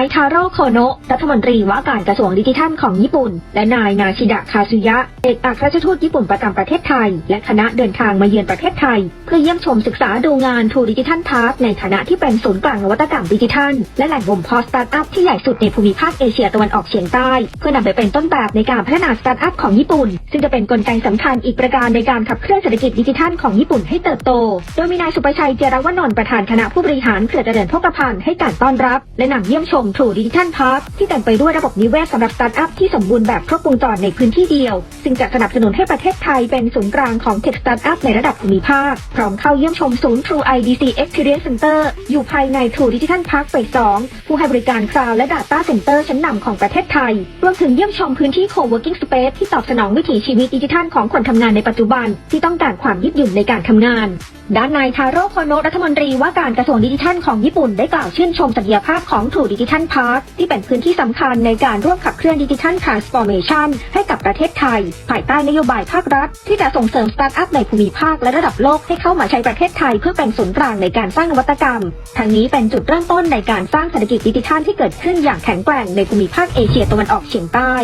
ายทาโร่โคโนะรัฐมนตรีว่าการกระทรวงดิจิทัลของญี่ปุ่น และนายนาชิดะคาซุยะ เอกอัครราชทูตญี่ปุ่นประจำประเทศไทย และคณะเดินทางมาเยือนประเทศไทย เพื่อเยี่ยมชมศึกษาดูงานทูดิจิทัลพาร์คในฐานะที่เป็นศูนย์กลางนวัตกรรมดิจิทัล และแหล่งบ่มเพาะสตาร์ทอัพที่ใหญ่สุดในภูมิภาคเอเชียตะวันออกเฉียงใต้ เพื่อนำไปเป็นต้นแบบในการพัฒนาสตาร์ทอัพของญี่ปุ่น ซึ่งจะเป็นกลไกสำคัญอีกประการในการขับเคลื่อนเศรษฐกิจดิจิทัลของญี่ปุ่นให้เติบโต โดยมีนายสุประชัยเจรวนนท์ประธานคณะผู้บริหารเครือเจริญพกพันธ์ให้การต้อนรับ และนำเยี่ยมชม True Digital Park ที่เต็มไปด้วยระบบนิเวศสำหรับสตาร์ทอัพที่สมบูรณ์แบบครบวงจรในพื้นที่เดียว ซึ่งจะสนับสนุนให้ประเทศไทยเป็นศูนย์กลางของ Tech Startup ในระดับภูมิภาค พร้อมเข้าเยี่ยมชมศูนย์ True IDC Experience Center อยู่ภายใน True Digital Park เฟส2ผู้ให้บริการ Cloud และ Data Center ชั้นนำของประเทศไทย รวมถึงเยี่ยมชมพื้นที่ Co-working Space ที่ตอบสนองวิถีชีวิตดิจิทัลของคนทำงานในปัจจุบัน ที่ต้องการความยืดหยุ่นในการทำงานด้านนายทาโร่โคโนะรัฐมนตรีว่าการกระทรวงดิจิทัลของญี่ปุ่นได้กล่าวชื่นชมศักยภาพของ True Digital Park ที่เป็นพื้นที่สำคัญในการร่วมขับเคลื่อนดิจิทัล Transformation ให้กับประเทศไทย ภายใต้นโยบายภาครัฐ ที่จะส่งเสริมสตาร์ทอัพในภูมิภาคและระดับโลกให้เข้ามาใช้ประเทศไทยเพื่อเป็นศูนย์กลางในการสร้างนวัตกรรม ทั้งนี้เป็นจุดเริ่มต้นในการสร้างเศรษฐกิจดิจิทัลที่เกิดขึ้นอย่างแข็งแกร่งในภูมิภาคเอเชียตะวันออกเฉียงใต้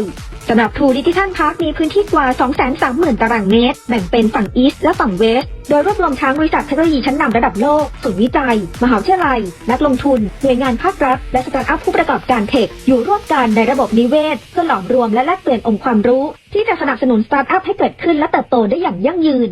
สำหรับ True Digital Park มีพื้นที่กว่า 230,000 ตารางเมตร แบ่งเป็นฝั่งอีสต์และฝั่งเวสต์ โดยรวบรวมทั้งบริษัทเทคโนโลยีชั้นนำระดับโลกศูนย์วิจัย มหาวิทยาลัย นักลงทุน หน่วยงานภาครัฐ และสตาร์ทอัพผู้ประกอบการเทค อยู่ร่วมกันในระบบนิเวศ เพื่อหลอมรวมและแลกเปลี่ยนองค์ความรู้ ที่จะสนับสนุนสตาร์ทอัพให้เกิดขึ้นและเติบโตได้อย่างยั่งยืน